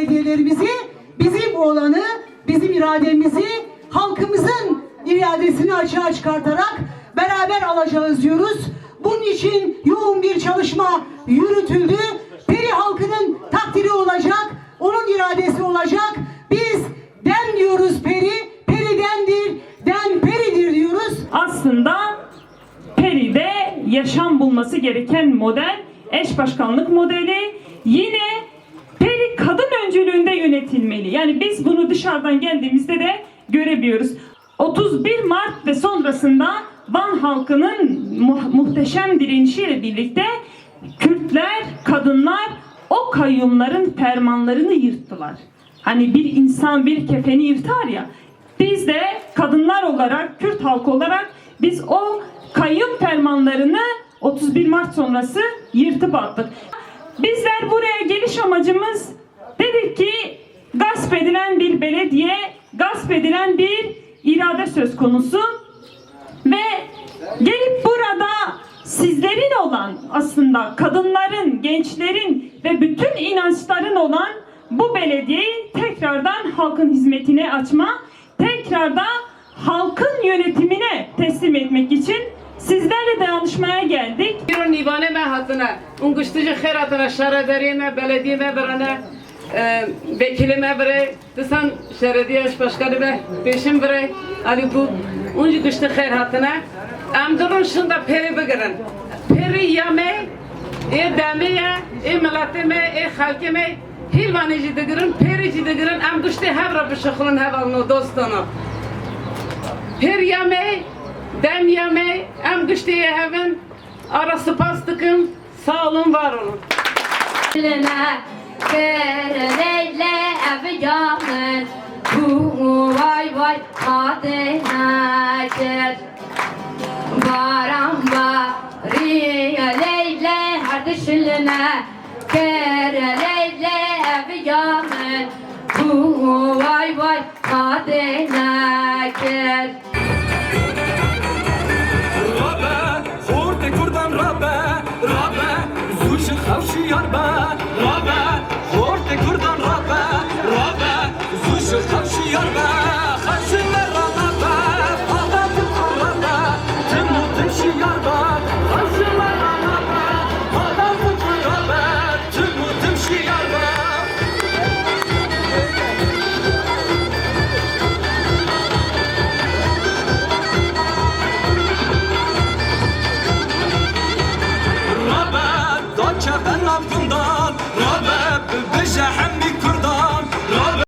belediyelerimizi bizim olanı, bizim irademizi halkımızın iradesini açığa çıkartarak beraber alacağız diyoruz. Bunun için yoğun bir çalışma yürütüldü. Peri halkının takdiri olacak, onun iradesi olacak. Biz den diyoruz peri, peridendir, den peridir diyoruz. aslında Peri'de yaşam bulması gereken model eş başkanlık modeli yine Peri yönetilmeli. Yani biz bunu dışarıdan geldiğimizde de görebiliyoruz. 31 Mart ve sonrasında Van halkının mu- muhteşem direnişiyle birlikte Kürtler, kadınlar o kayyumların fermanlarını yırttılar. Hani bir insan bir kefeni yırtar ya. Biz de kadınlar olarak, Kürt halkı olarak biz o kayyum fermanlarını 31 Mart sonrası yırtıp attık. Bizler buraya geliş amacımız dedik ki gasp edilen bir belediye, gasp edilen bir irade söz konusu ve gelip burada sizlerin olan aslında kadınların, gençlerin ve bütün inançların olan bu belediyeyi tekrardan halkın hizmetine açma, tekrarda halkın yönetimine teslim etmek için sizlerle dayanışmaya geldik. Bir nivane mehazına, unguştucu kheratına, şaradariyeme, belediyeme, berane, ee, bekilime bire, disan şerediyeş başkanı be, peşin bire, ali bu, uncu güçlü khair hatına, amdurun şunda peri begirin. Peri yame, e demeye, e milletime, e halkime, hilvaneci de girin, perici de girin, am güçlü hevra bişıkhulun hevalını, dostunu. Peri yame, dem yame, am güçlü hevin, arası pastıkın, sağ olun, var olun. Kerevelle ev yanır Bu vay vay adına gel. Baran bariye leyle her dişilme Kereleyle ev yanır Bu vay vay adına gel.